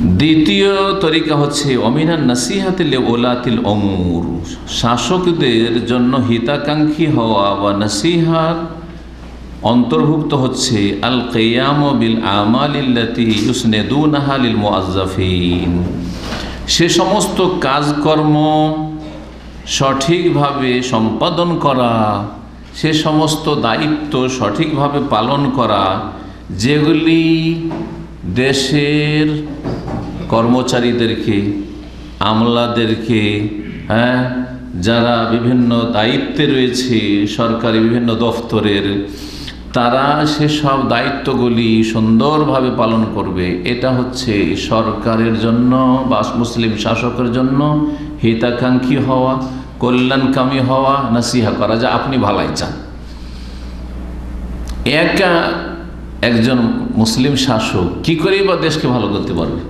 দ্বিতীয় তরিকা হচ্ছে, অমিনান নাসিহাতিল ওলাতিল অমুর। শাসকদের জন্য হিতাকাঙ্ক্ষী হওয়া বা নাসিহাত অন্তর্ভুক্ত হচ্ছে, আল কেয়াম বিল আমালিল্লাতি ইউসনেদুনাহালিল মোয়াজ্জাফিন সে সমস্ত কাজকর্ম সঠিকভাবে সম্পাদন করা, সে সমস্ত দায়িত্ব সঠিকভাবে পালন করা, যেগুলি দেশের কর্মচারীদেরকে, আমলাদেরকে হ্যাঁ যারা বিভিন্ন দায়িত্বে রয়েছে, সরকারি বিভিন্ন দফতরের, তারা সেসব দায়িত্বগুলি সুন্দরভাবে পালন করবে। এটা হচ্ছে সরকারের জন্য বা মুসলিম শাসকের জন্য হিতাকাঙ্ক্ষী হওয়া, কল্যাণকামী হওয়া, নাসিহা করা, যা আপনি ভালাই চান। একা একজন মুসলিম শাসক কি করেই বা দেশকে ভালো করতে পারবে?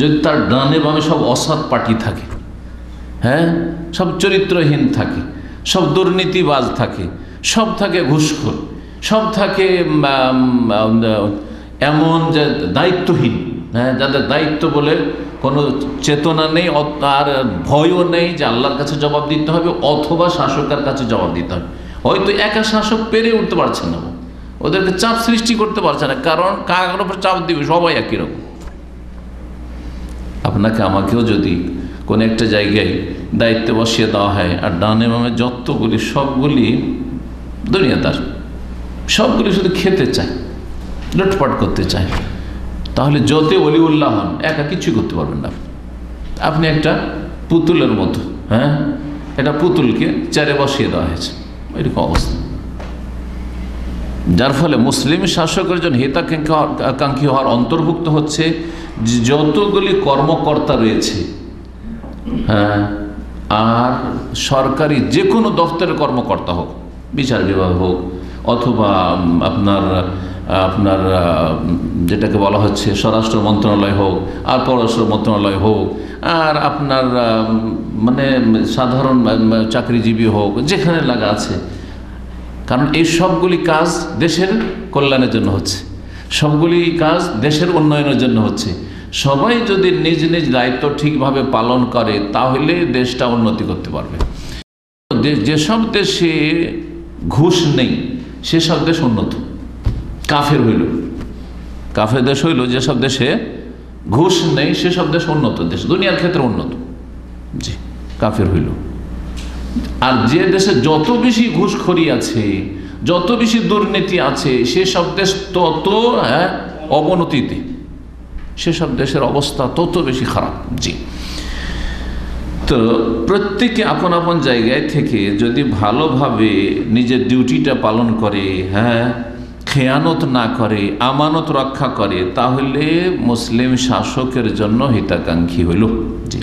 যদি তার ডানে বামে সব অসৎ পার্টি থাকে হ্যাঁ? সব চরিত্রহীন থাকে, সব দুর্নীতিবাজ থাকে, সব থাকে ঘুষখোর, সব থাকে এমন যে দায়িত্বহীন হ্যাঁ? যাদের দায়িত্ব বলে কোনো চেতনা নেই আর ভয়ও নেই যে আল্লাহর কাছে জবাব দিতে হবে, অথবা শাসকের কাছে জবাব দিতে হবে। হয়তো একা শাসক পেরে উঠতে পারছে না। ওদেরকে চাপ সৃষ্টি করতে পারছে না, কারণ কাগের উপর চাপ দিবে, সবাই একই রকম। আপনাকে আমাকেও যদি কোনো একটা জায়গায় দায়িত্বে বসিয়ে দেওয়া হয়, আর ডানে বামে যতগুলি, সবগুলি দুনিয়াদার সবগুলি শুধু খেতে চায়, লুটপাট করতে চায়। তাহলে যতে অলিউল্লাহ হন, একা কিছুই করতে পারবেন না আপনি। একটা পুতুলের মতো হ্যাঁ? এটা পুতুলকে চারে বসিয়ে দেওয়া হয়েছে। এরকম অবস্থা। যার ফলে মুসলিম শাসকের জন্য হিতাকাঙ্ক্ষী হওয়ার অন্তর্ভুক্ত হচ্ছে যতগুলি কর্মকর্তা রয়েছে হ্যাঁ আর সরকারি যে কোনো দফতরের কর্মকর্তা হোক, বিচার বিভাগ হোক, অথবা আপনার আপনার যেটাকে বলা হচ্ছে স্বরাষ্ট্র মন্ত্রণালয় হোক, আর পররাষ্ট্র মন্ত্রণালয় হোক, আর আপনার মানে সাধারণ চাকরিজীবী হোক, যেখানে লাগা আছে কারণ এই সবগুলি কাজ দেশের কল্যাণের জন্য হচ্ছে। সবগুলি কাজ দেশের উন্নয়নের জন্য হচ্ছে। সবাই যদি নিজ নিজ দায়িত্ব ঠিকভাবে পালন করে, তাহলে দেশটা উন্নতি করতে পারবে। যেসব দেশে ঘুষ নেই, সেসব দেশ উন্নত। কাফের হইল। কাফের দেশ হইল, যেসব দেশে ঘুষ নেই, সেসব দেশ উন্নত। দেশ দুনিয়ার ক্ষেত্রে উন্নত। জি, কাফের হইল। আর যে দেশে যত বেশি ঘুষখড়ি আছে, যত বেশি দুর্নীতি আছে, সেসব দেশ তত হ্যাঁ অবনতিতে। সেসব দেশের অবস্থা তত বেশি খারাপ, জি। তো প্রত্যেকে আপন আপন জায়গায় থেকে যদি ভালোভাবে নিজের ডিউটিটা পালন করে হ্যাঁ খেয়ানত না করে, আমানত রক্ষা করে, তাহলে মুসলিম শাসকের জন্য হিতাকাঙ্ক্ষী হইল, জি।